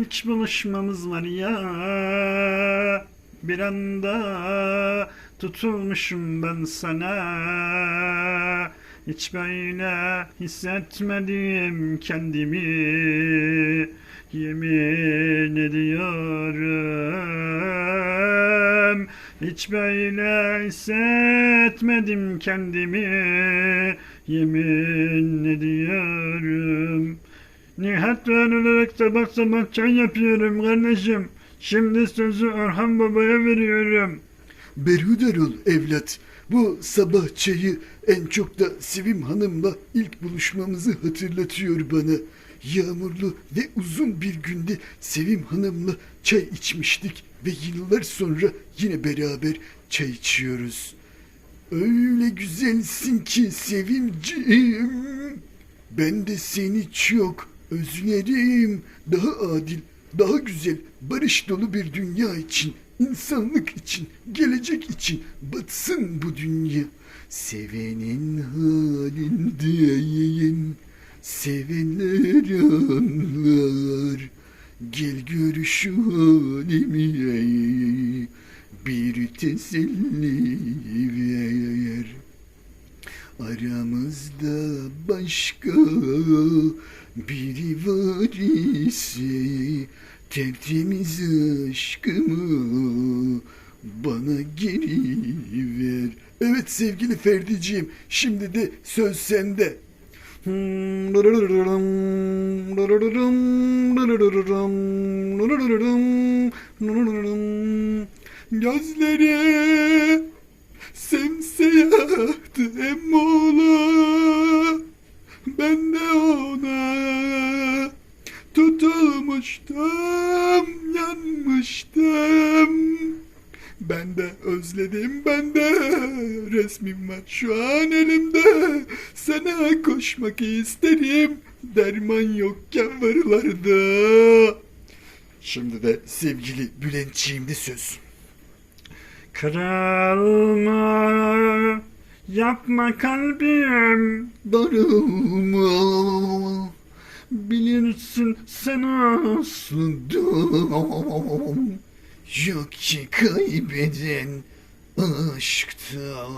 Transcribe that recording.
ilk buluşmamız var ya. Bir anda tutulmuşum ben sana. Hiç böyle hissetmedim kendimi. Yemin ediyorum. Hiç böyle hissetmedim kendimi. Yemin ediyorum Nihat verilerek sabah sabah çay yapıyorum kardeşim. Şimdi sözü Orhan Baba'ya veriyorum. Berhudar ol evlat. Bu sabah çayı en çok da Sevim Hanım'la ilk buluşmamızı hatırlatıyor bana. Yağmurlu ve uzun bir günde Sevim Hanım'la çay içmiştik ve yıllar sonra yine beraber çay içiyoruz. Öyle güzelsin ki Sevimciğim. Ben de seni çok özlerim. Daha adil, daha güzel, barış dolu bir dünya için, insanlık için, gelecek için batsın bu dünya. Sevenin halindeyim, sevenler anlar. Gel gör şu halimi, bir teselli ver. Aramızda başka biri var ise tertemiz aşkımı bana geri ver. Evet sevgili Ferdiciğim şimdi de söz sende. Gözleri simsiyahtı emmoğlu tutulmuştum yanmıştım. Ben de özledim ben de. Resmim var şu an elimde. Sana koşmak isterim. Derman yokken varılarda Şimdi de sevgili Bülentçiğimde söz. Kırılma, yapma kalbim. Darılma Bilirsin sen aslında. Yok ki kaybeden aşkta